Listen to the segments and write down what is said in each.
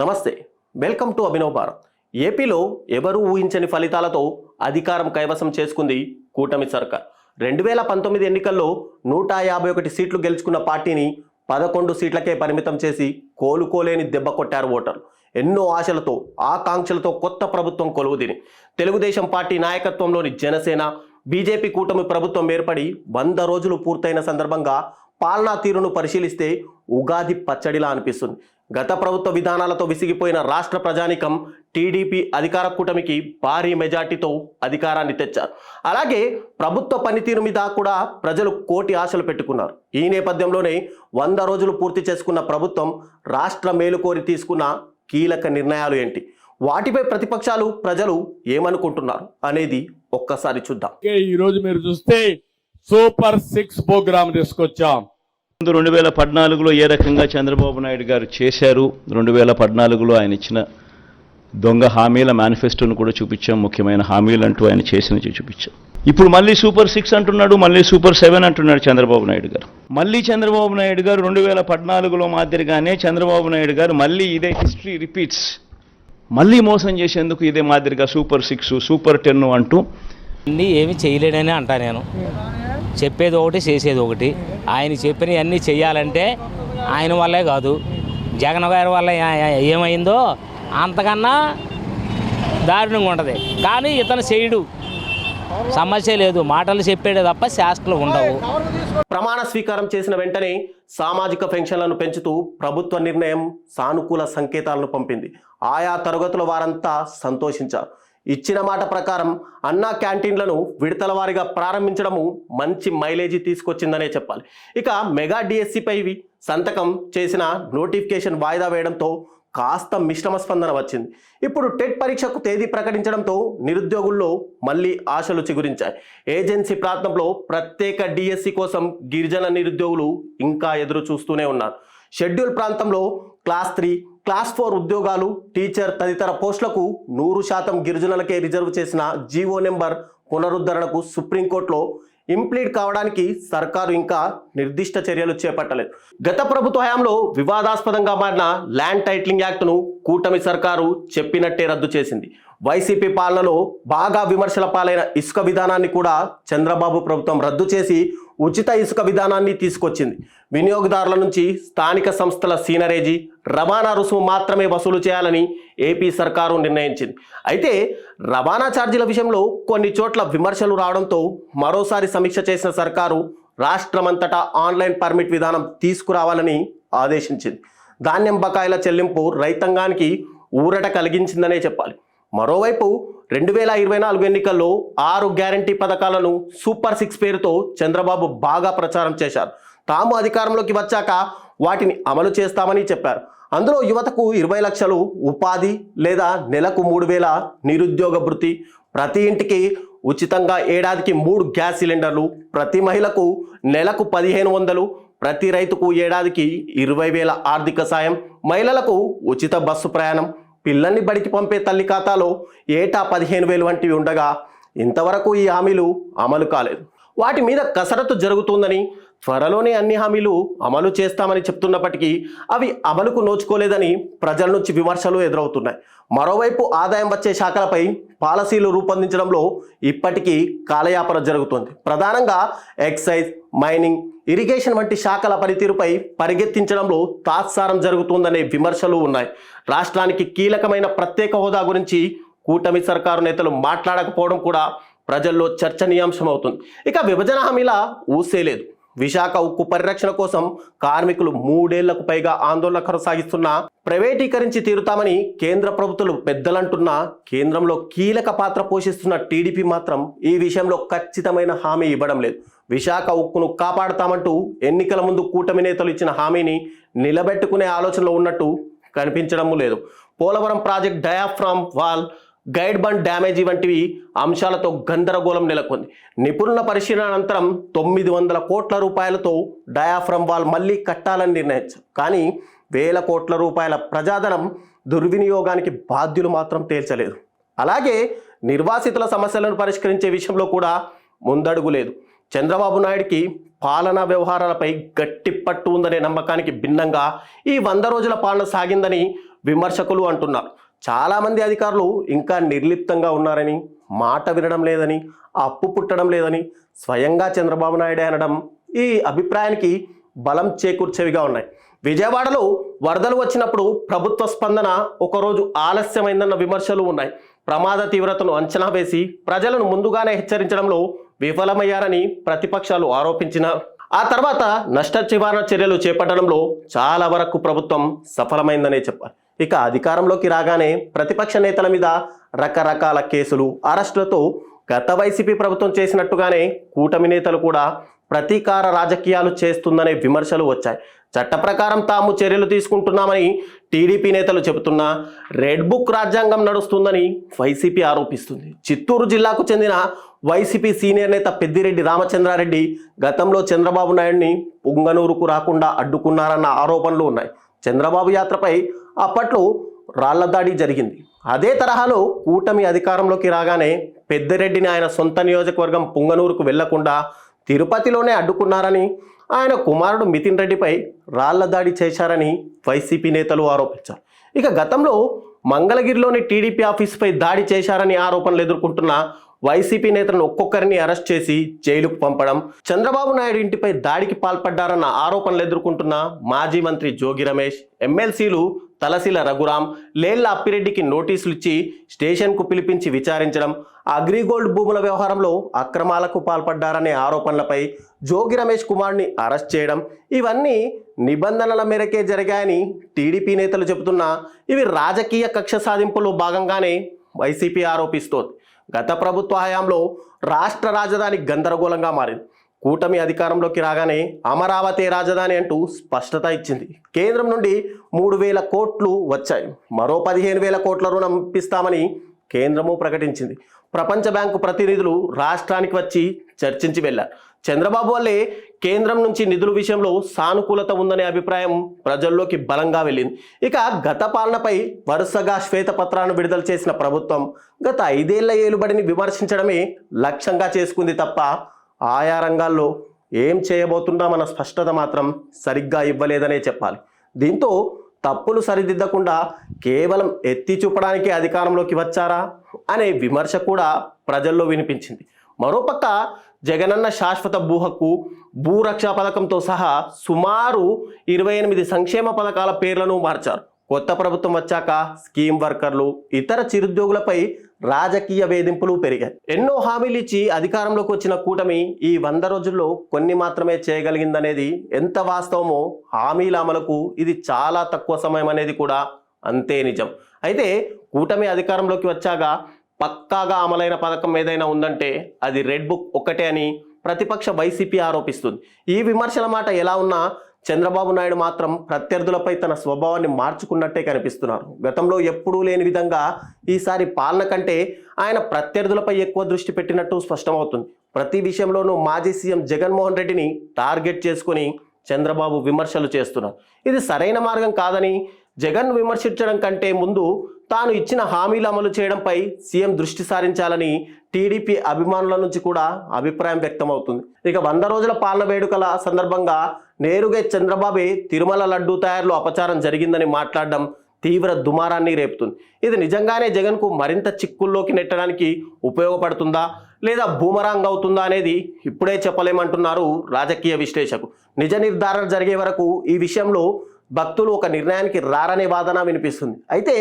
నమస్తే welcome to Abhinav Bharat. ఏపీలో ఎవరూ ఊహించని ఫలితాలతో అధికారం కైవసం చేసుకుంది కూటమి సర్కార్. రెండు వేల పంతొమ్మిది ఎన్నికల్లో నూట యాభై ఒకటి సీట్లు గెలుచుకున్న పార్టీని పదకొండు సీట్లకే పరిమితం చేసి కోలుకోలేని దెబ్బ కొట్టారు ఓటర్లు. ఎన్నో ఆశలతో ఆకాంక్షలతో కొత్త ప్రభుత్వం కొలువుదిని. తెలుగుదేశం పార్టీ నాయకత్వంలోని జనసేన బీజేపీ కూటమి ప్రభుత్వం ఏర్పడి వంద రోజులు పూర్తయిన సందర్భంగా పాలనా తీరును పరిశీలిస్తే ఉగాది పచ్చడిలా అనిపిస్తుంది. గత ప్రభుత్వ విధానాలతో విసిగిపోయిన రాష్ట్ర ప్రజానికం టీడీపీ అధికార కూటమికి భారీ మెజార్టీతో అధికారాన్ని తెచ్చారు. అలాగే ప్రభుత్వ పనితీరు మీద కూడా ప్రజలు కోటి ఆశలు పెట్టుకున్నారు. ఈ నేపథ్యంలోనే వంద రోజులు పూర్తి చేసుకున్న ప్రభుత్వం రాష్ట్ర మేలు కోరి తీసుకున్న కీలక నిర్ణయాలు ఏంటి? వాటిపై ప్రతిపక్షాలు ప్రజలు ఏమనుకుంటున్నారు అనేది ఒక్కసారి చూద్దాం. ఈరోజు ఈ రోజు మీరు చూస్తే సూపర్ సిక్స్ ప్రోగ్రామ్ తీసుకొచ్చాం. ముందు రెండు వేల పద్నాలుగులో ఏ రకంగా చంద్రబాబు నాయుడు గారు చేశారు? రెండు వేల పద్నాలుగులో ఆయన ఇచ్చిన దొంగ హామీల మేనిఫెస్టోను కూడా చూపించాం. ముఖ్యమైన హామీలు అంటూ ఆయన చేసిన చూపించాం. ఇప్పుడు మళ్ళీ సూపర్ సిక్స్ అంటున్నాడు మళ్ళీ సూపర్ సెవెన్ అంటున్నాడు చంద్రబాబు నాయుడు గారు. మళ్ళీ చంద్రబాబు నాయుడు గారు రెండు వేల పద్నాలుగులో మాదిరిగానే చంద్రబాబు నాయుడు గారు మళ్ళీ ఇదే హిస్టరీ రిపీట్స్ మళ్ళీ మోసం చేసేందుకు ఇదే మాదిరిగా సూపర్ సిక్స్ సూపర్ టెన్ అంటూ ఏమి చేయలేడని అంటా నేను. చెప్పేది ఒకటి చేసేది ఒకటి. ఆయన చెప్పినవి అన్నీ చేయాలంటే ఆయన వల్లే కాదు. జగన్ గారి వల్ల ఏమైందో అంతకన్నా దారుణంగా ఉంటుంది. కానీ ఇతను చేయడు సమస్య లేదు. మాటలు చెప్పేడే తప్ప శాస్త్రాలు ఉండవు. ప్రమాణ స్వీకారం చేసిన వెంటనే సామాజిక పెన్షన్లను పెంచుతూ ప్రభుత్వ నిర్ణయం సానుకూల సంకేతాలను పంపింది. ఆయా తరగతుల వారంతా సంతోషించారు. ఇచ్చిన మాట ప్రకారం అన్నా క్యాంటీన్లను విడతల వారిగా ప్రారంభించడము మంచి మైలేజీ తీసుకొచ్చిందనే చెప్పాలి. ఇక మెగా డిఎస్సిపై సంతకం చేసిన నోటిఫికేషన్ వాయిదా వేయడంతో కాస్త మిశ్రమ స్పందన వచ్చింది. ఇప్పుడు టెట్ పరీక్షకు తేదీ ప్రకటించడంతో నిరుద్యోగుల్లో మళ్ళీ ఆశలు చిగురించాయి. ఏజెన్సీ ప్రాంతంలో ప్రత్యేక డిఎస్సి కోసం గిరిజన నిరుద్యోగులు ఇంకా ఎదురు చూస్తూనే ఉన్నారు. షెడ్యూల్ ప్రాంతంలో క్లాస్ త్రీ క్లాస్ ఫోర్ ఉద్యోగాలు టీచర్ తదితర పోస్టులకు నూరు శాతం గిరిజనులకే రిజర్వ్ చేసిన జీవో నెంబర్ పునరుద్ధరణకు సుప్రీంకోర్టులో ఇంప్లీడ్ కావడానికి సర్కారు ఇంకా నిర్దిష్ట చర్యలు చేపట్టలేదు. గత ప్రభుత్వ హయాంలో వివాదాస్పదంగా మారిన ల్యాండ్ టైటిలింగ్ యాక్ట్ను కూటమి సర్కారు చెప్పినట్టే రద్దు చేసింది. వైసీపీ పాలనలో బాగా విమర్శల పాలైన ఇసుక విధానాన్ని కూడా చంద్రబాబు ప్రభుత్వం రద్దు చేసి ఉచిత ఇసుక విధానాన్ని తీసుకొచ్చింది. వినియోగదారుల నుంచి స్థానిక సంస్థల సీనరేజీ రవాణా రుసుము మాత్రమే వసూలు చేయాలని ఏపీ సర్కారు నిర్ణయించింది. అయితే రవాణా ఛార్జీల విషయంలో కొన్ని చోట్ల విమర్శలు రావడంతో మరోసారి సమీక్ష చేసిన సర్కారు రాష్ట్రమంతటా ఆన్లైన్ పర్మిట్ విధానం తీసుకురావాలని ఆదేశించింది. ధాన్యం బకాయిల చెల్లింపు రైతాంగానికి ఊరట కలిగించిందనే చెప్పాలి. మరోవైపు రెండు వేల ఇరవై నాలుగు ఎన్నికల్లో ఆరు గ్యారంటీ పథకాలను సూపర్ సిక్స్ పేరుతో చంద్రబాబు బాగా ప్రచారం చేశారు. తాము అధికారంలోకి వచ్చాక వాటిని అమలు చేస్తామని చెప్పారు. అందులో యువతకు ఇరవై లక్షలు ఉపాధి లేదా నెలకు మూడు వేల నిరుద్యోగ భృతి ప్రతి ఇంటికి ఉచితంగా ఏడాదికి మూడు గ్యాస్ సిలిండర్లు ప్రతి మహిళకు నెలకు పదిహేను వందలు ప్రతి రైతుకు ఏడాదికి ఇరవై వేల ఆర్థిక సాయం మహిళలకు ఉచిత బస్సు ప్రయాణం పిల్లల్ని బడికి పంపే తల్లి ఖాతాలో ఏటా పదిహేను వేలు వంటివి ఉండగా ఇంతవరకు ఈ హామీలు అమలు కాలేదు. వాటి మీద కసరత్తు జరుగుతుందని త్వరలోనే అన్ని హామీలు అమలు చేస్తామని చెప్తున్నప్పటికీ అవి అమలుకు నోచుకోలేదని ప్రజల నుంచి విమర్శలు ఎదురవుతున్నాయి. మరోవైపు ఆదాయం వచ్చే శాఖలపై పాలసీలు రూపొందించడంలో ఇప్పటికీ కాలయాపన జరుగుతుంది. ప్రధానంగా ఎక్సైజ్ మైనింగ్ ఇరిగేషన్ వంటి శాఖల పనితీరుపై పరిగెత్తించడంలో తాత్సారం జరుగుతుందనే విమర్శలు ఉన్నాయి. రాష్ట్రానికి కీలకమైన ప్రత్యేక హోదా గురించి కూటమి సర్కారు నేతలు మాట్లాడకపోవడం కూడా ప్రజల్లో చర్చనీయాంశం అవుతుంది ఇక విభజన హామీల ఊసేలేదు. విశాఖ ఉక్కు పరిరక్షణ కోసం కార్మికులు మూడేళ్ళకు పైగా ఆందోళన కొనసాగిస్తున్నా ప్రైవేటీకరించి తీరుతామని కేంద్ర ప్రభుత్వాలు పెద్దలంటున్నా కేంద్రంలో కీలక పాత్ర పోషిస్తున్న టీడీపీ మాత్రం ఈ విషయంలో ఖచ్చితమైన హామీ ఇవ్వడం లేదు. విశాఖ ఉక్కును కాపాడుతామంటూ ఎన్నికల ముందు కూటమి నేతలు ఇచ్చిన హామీని నిలబెట్టుకునే ఆలోచనలో ఉన్నట్టు కనిపించడం లేదు. Polavaram project diaphragm wall guide bund డ్యామేజీ వంటివి అంశాలతో గందరగోళం నెలకొంది. నిపుణుల పరిశీలన అనంతరం తొమ్మిది వందల కోట్ల రూపాయలతో డయాఫ్రమ్ వాల్ మళ్ళీ కట్టాలని నిర్ణయించారు. కానీ వేల కోట్ల రూపాయల ప్రజాధనం దుర్వినియోగానికి బాధ్యులు మాత్రం తేల్చలేదు. అలాగే నిర్వాసితుల సమస్యలను పరిష్కరించే విషయంలో కూడా ముందడుగు లేదు. చంద్రబాబు నాయుడికి పాలనా వ్యవహారాలపై గట్టి పట్టు ఉందనే నమ్మకానికి భిన్నంగా ఈ వంద రోజుల పాలన సాగిందని విమర్శకులు అంటున్నారు. చాలామంది అధికారులు ఇంకా నిర్లిప్తంగా ఉన్నారని మాట వినడం లేదని అప్పు పుట్టడం లేదని స్వయంగా చంద్రబాబు నాయుడే అనడం ఈ అభిప్రాయానికి బలం చేకూర్చేవిగా ఉన్నాయి. విజయవాడలో వరదలు వచ్చినప్పుడు ప్రభుత్వ స్పందన ఒకరోజు ఆలస్యమైందన్న విమర్శలు ఉన్నాయి. ప్రమాద తీవ్రతను అంచనా వేసి ప్రజలను ముందుగానే హెచ్చరించడంలో విఫలమయ్యారని ప్రతిపక్షాలు ఆరోపించిన ఆ తర్వాత నష్ట నివారణ చర్యలు చేపట్టడంలో చాలా వరకు ప్రభుత్వం సఫలమైందనే చెప్పాలి. ఇక అధికారంలోకి రాగానే ప్రతిపక్ష నేతల మీద రకరకాల కేసులు అరెస్టులతో గత వైసీపీ ప్రభుత్వం చేసినట్టుగానే కూటమి నేతలు కూడా ప్రతీకార రాజకీయాలు చేస్తుందనే విమర్శలు వచ్చాయి. చట్ట ప్రకారం తాము చర్యలు తీసుకుంటున్నామని టీడీపీ నేతలు చెబుతున్నా రెడ్ బుక్ రాజ్యాంగం నడుస్తుందని వైసీపీ ఆరోపిస్తుంది. చిత్తూరు జిల్లాకు చెందిన వైసీపీ సీనియర్ నేత పెద్దిరెడ్డి రామచంద్రారెడ్డి గతంలో చంద్రబాబు నాయుడిని పుంగనూరుకు రాకుండా అడ్డుకున్నారన్న ఆరోపణలు ఉన్నాయి. చంద్రబాబు యాత్రపై అప్పట్లో రాళ్ళ దాడి జరిగింది. అదే తరహాలో కూటమి అధికారంలోకి రాగానే పెద్దిరెడ్డిని ఆయన సొంత నియోజకవర్గం పుంగనూరుకు వెళ్ళకుండా తిరుపతిలోనే అడ్డుకున్నారని ఆయన కుమారుడు మితిన్ రెడ్డిపై రాళ్ళ దాడి చేశారని వైసీపీ నేతలు ఆరోపించారు. ఇక గతంలో మంగళగిరిలోని టీడీపీ ఆఫీసుపై దాడి చేశారని ఆరోపణలు ఎదుర్కొంటున్న వైసీపీ నేతలను ఒక్కొక్కరిని అరెస్ట్ చేసి జైలుకు పంపడం చంద్రబాబు నాయుడు ఇంటిపై దాడికి పాల్పడ్డారన్న ఆరోపణలు ఎదుర్కొంటున్న మాజీ మంత్రి జోగి రమేష్ ఎమ్మెల్సీలు తలశీల రఘురాం లేళ్ళ అప్పిరెడ్డికి నోటీసులు ఇచ్చి స్టేషన్కు పిలిపించి విచారించడం అగ్రిగోల్డ్ భూముల వ్యవహారంలో అక్రమాలకు పాల్పడ్డారనే ఆరోపణలపై జోగి రమేష్ కుమార్ని అరెస్ట్ చేయడం ఇవన్నీ నిబంధనల మేరకే జరిగాయని టీడీపీ నేతలు చెబుతున్నా ఇవి రాజకీయ కక్ష సాధింపులో భాగంగానే వైసీపీ ఆరోపిస్తోంది. గత ప్రభుత్వ హయాంలో రాష్ట్ర రాజధాని గందరగోళంగా మారింది. కూటమి అధికారంలోకి రాగానే అమరావతి రాజధాని అంటూ స్పష్టత ఇచ్చింది. కేంద్రం నుండి మూడు వేల కోట్లు వచ్చాయి. మరో పదిహేను వేల కోట్ల రుణం ఇప్పిస్తామని కేంద్రము ప్రకటించింది. ప్రపంచ బ్యాంకు ప్రతినిధులు రాష్ట్రానికి వచ్చి చర్చించి వెళ్ళారు. చంద్రబాబు వల్లే కేంద్రం నుంచి నిధుల విషయంలో సానుకూలత ఉందనే అభిప్రాయం ప్రజల్లోకి బలంగా వెళ్ళింది. ఇక గత పాలనపై వరుసగా శ్వేతపత్రాన్ని విడుదల చేసిన ప్రభుత్వం గత ఐదేళ్ళ ఏలుబడిని విమర్శించడమే లక్ష్యంగా చేసుకుంది తప్ప ఆయా రంగాల్లో ఏం చేయబోతున్నామన్న స్పష్టత మాత్రం సరిగ్గా ఇవ్వలేదనే చెప్పాలి. దీంతో తప్పులు సరిదిద్దకుండా కేవలం ఎత్తి చూపడానికి అధికారంలోకి వచ్చారా అనే విమర్శ కూడా ప్రజల్లో వినిపించింది. మరోపక్క జగనన్న శాశ్వత భూ హక్కు భూరక్షా పథకంతో సహా సుమారు ఇరవై ఎనిమిది సంక్షేమ పథకాల పేర్లను మార్చారు. కొత్త ప్రభుత్వం వచ్చాక స్కీమ్ వర్కర్లు ఇతర చిరుద్యోగులపై రాజకీయ వేధింపులు పెరిగాయి. ఎన్నో హామీలు ఇచ్చి అధికారంలోకి వచ్చిన కూటమి ఈ వంద రోజుల్లో కొన్ని మాత్రమే చేయగలిగిందనేది ఎంత వాస్తవమో హామీల అమలుకు ఇది చాలా తక్కువ సమయం అనేది కూడా అంతే నిజం. అయితే కూటమి అధికారంలోకి వచ్చాక పక్కాగా అమలైన పథకం ఏదైనా ఉందంటే అది రెడ్ బుక్ ఒక్కటే అని ప్రతిపక్ష వైసీపీ ఆరోపిస్తుంది. ఈ విమర్శల మాట ఎలా ఉన్నా చంద్రబాబు నాయుడు మాత్రం ప్రత్యర్థులపై తన స్వభావాన్ని మార్చుకున్నట్టే కనిపిస్తున్నారు. గతంలో ఎప్పుడూ లేని విధంగా ఈసారి పాలన కంటే ఆయన ప్రత్యర్థులపై ఎక్కువ దృష్టి పెట్టినట్టు స్పష్టమవుతుంది. ప్రతి విషయంలోనూ మాజీ సీఎం జగన్మోహన్ రెడ్డిని టార్గెట్ చేసుకుని చంద్రబాబు విమర్శలు చేస్తున్నారు. ఇది సరైన మార్గం కాదని జగన్ విమర్శించడం కంటే ముందు తాను ఇచ్చిన హామీలు అమలు చేయడంపై సీఎం దృష్టి సారించాలని టీడీపీ అభిమానుల నుంచి కూడా అభిప్రాయం వ్యక్తమవుతుంది. ఇక వంద రోజుల పాలన వేడుకల సందర్భంగా నేరుగా చంద్రబాబే తిరుమల లడ్డూ తయారులో అపచారం జరిగిందని మాట్లాడడం తీవ్ర దుమారాన్ని రేపుతుంది. ఇది నిజంగానే జగన్కు మరింత చిక్కుల్లోకి నెట్టడానికి ఉపయోగపడుతుందా? లేదా బూమరాంగ్ అవుతుందా అనేది ఇప్పుడే చెప్పలేమంటున్నారు రాజకీయ విశ్లేషకు నిజ నిర్ధారణ జరిగే వరకు ఈ విషయంలో భక్తులు ఒక నిర్ణయానికి రారనే వాదన వినిపిస్తుంది. అయితే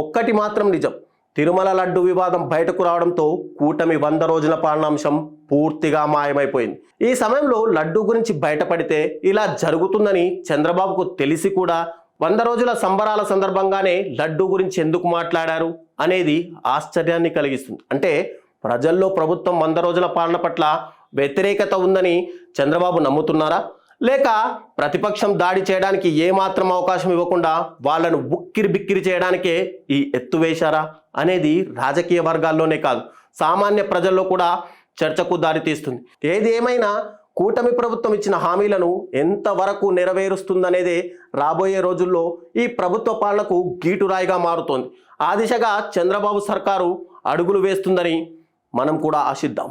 ఒక్కటి మాత్రం నిజం. తిరుమల లడ్డు వివాదం బయటకు రావడంతో కూటమి వంద రోజుల పాలనాంశం పూర్తిగా మాయమైపోయింది. ఈ సమయంలో లడ్డు గురించి బయటపడితే ఇలా జరుగుతుందని చంద్రబాబుకు తెలిసి కూడా వంద రోజుల సంబరాల సందర్భంగానే లడ్డు గురించి ఎందుకు మాట్లాడారు అనేది ఆశ్చర్యాన్ని కలిగిస్తుంది. అంటే ప్రజల్లో ప్రభుత్వం వంద రోజుల పాలన పట్ల వ్యతిరేకత ఉందని చంద్రబాబు నమ్ముతున్నారా? లేక ప్రతిపక్షం దాడి చేయడానికి ఏమాత్రం అవకాశం ఇవ్వకుండా వాళ్ళను బుక్కిరి బిక్కిరి చేయడానికే ఈ ఎత్తు వేశారా అనేది రాజకీయ వర్గాల్లోనే కాదు. సామాన్య ప్రజల్లో కూడా చర్చకు దారితీస్తుంది ఏది ఏమైనా కూటమి ప్రభుత్వం ఇచ్చిన హామీలను ఎంతవరకు నెరవేరుస్తుందనేదే రాబోయే రోజుల్లో ఈ ప్రభుత్వ పాలనకు గీటురాయిగా మారుతోంది. ఆ దిశగా చంద్రబాబు సర్కారు అడుగులు వేస్తుందని మనం కూడా ఆశిద్దాం.